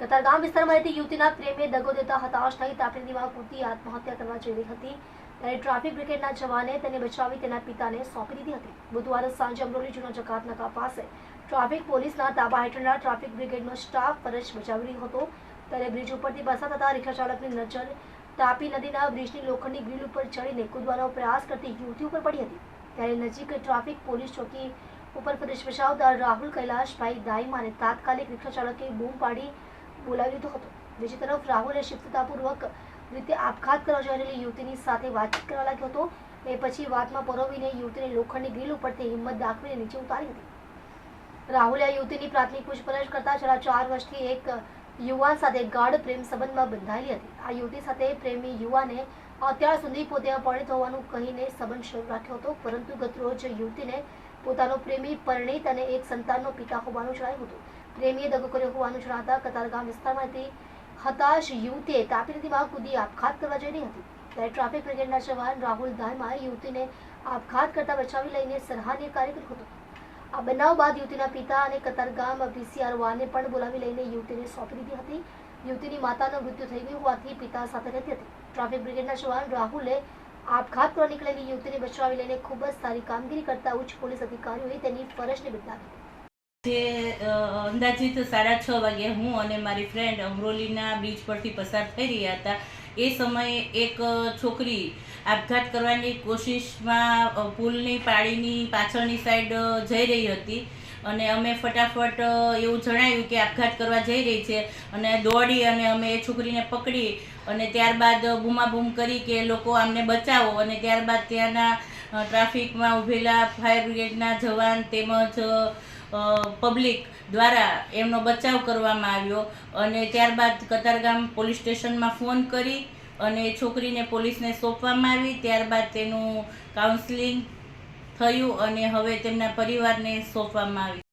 કતારગામ વિસ્તારમાં રહેતી યુવતીના પ્રેમે દગો દેતા હતાશ થઈ તાપીમાં કૂદી આત્મહત્યા કરવા જઈ હતી. ત્યારે ટ્રાફિક બ્રિગેડના જવાને તેને બચાવી તેના પિતાને સોંપી દીધી હતી. બુધવારે સાંજે અમરોલી જૂના જકાત નાકા પાસે ટ્રાફિક પોલીસના તાબા હેઠળના ટ્રાફિક બ્રિગેડનો સ્ટાફ ફરજ બજાવી રહ્યો હતો. ત્યારે બ્રિજ ઉપરથી પસાર થતા રિક્ષા ચાલકની નજર તાપી નદીના બ્રિજની લોખંડની ગ્રીલ ઉપર ચડીને કૂદવાનો પ્રયાસ કરતી યુવતી ઉપર પડી હતી. ત્યારે નજીક ટ્રાફિક પોલીસ ચોકી ઉપર ફરજ બજાવતા રાહુલ કૈલાશભાઈ દાઈમાને તાત્કાલિક રિક્ષા ચાલકે બૂમ પાડી બોલાવી લીધો હતો. બીજી તરફ રાહુલે શિફ્તતાપૂર્વક રીતે આપઘાત કરવા જઈ રહેલી યુવતીની સાથે વાતચીત કરવા લાગ્યો હતો. એ પછી વાતમાં પરોવીને યુવતીને લોખંડની ગ્રીલ ઉપરથી હિંમત દાખવીને નીચે ઉતારી હતી. રાહુલે આ યુવતીની પ્રાથમિક પૂછપરછ કરતા છેલ્લા ચાર વર્ષથી એક યુવાન સાથે ગાઢ પ્રેમ સંબંધમાં બંધાયેલી હતી. આ યુવતી સાથે પ્રેમી યુવાને અત્યાર સુધી પોતે પરિણિત હોવાનું કહીને સંબંધ શરૂ રાખ્યો હતો, પરંતુ ગતરોજ યુવતીને પોતાનો પ્રેમી, પરિણીત અને એક સંતાનનો પિતા હોવાનું જણાવ્યું હતું. પ્રેમીએ દગો કર્યો હોવાનું જણાવતા કતારગામ વિસ્તારમાંથી હતાશ યુવતીએ તાપી નદીમાં કૂદી આપઘાત કરવા જઈ રહી હતી. ત્યારે ટ્રાફિક બ્રિગેડના જવાન રાહુલ ધાયમાએ યુવતીને આપઘાત કરતા બચાવી લઈને સરાહનીય કાર્ય કર્યું હતું. આ બનાવ બાદ યુવતીના પિતા અને કતારગામ વીસીઆર વાને પણ બોલાવી લઈને યુવતીને સોંપી દીધી હતી. યુવતીની માતાનું મૃત્યુ થઈ ગયું હોવાથી પિતા સાથે રહેતી હતી. ટ્રાફિક બ્રિગેડના જવાન રાહુલે આપઘાત પર નીકળેલી યુવતીને બચાવી લઈને ખૂબ જ સારી કામગીરી કરતા ઉચ્ચ પોલીસ અધિકારીઓએ તેની ફરજને બિરદાવી જે અંદાજિત સાડા છ વાગે હું અને મારી ફ્રેન્ડ અમરોલીના બ્રિજ પરથી પસાર થઈ રહ્યા હતા. એ સમયે એક છોકરી આપઘાત કરવાની કોશિશમાં પુલની પાળીની પાછળની સાઈડ જઈ રહી હતી. અને અમે ફટાફટ એવું જણાવ્યું કે આપઘાત કરવા જઈ રહી છે અને દોડી અને અમે એ છોકરીને પકડી અને ત્યારબાદ બૂમાબૂમ કરી કે લોકો આમને બચાવો અને ત્યારબાદ ત્યાંના ટ્રાફિકમાં ઊભેલા ફાયર બ્રિગેડના જવાન તેમજ પબ્લિક દ્વારા એમનો બચાવ કરવામાં આવ્યો અને ત્યારબાદ કતારગામ પોલીસ સ્ટેશનમાં ફોન કરી અને છોકરીને પોલીસને સોંપવામાં આવી. ત્યારબાદ તેનું કાઉન્સલિંગ થયું અને હવે તેમના પરિવારને સોંપવામાં આવી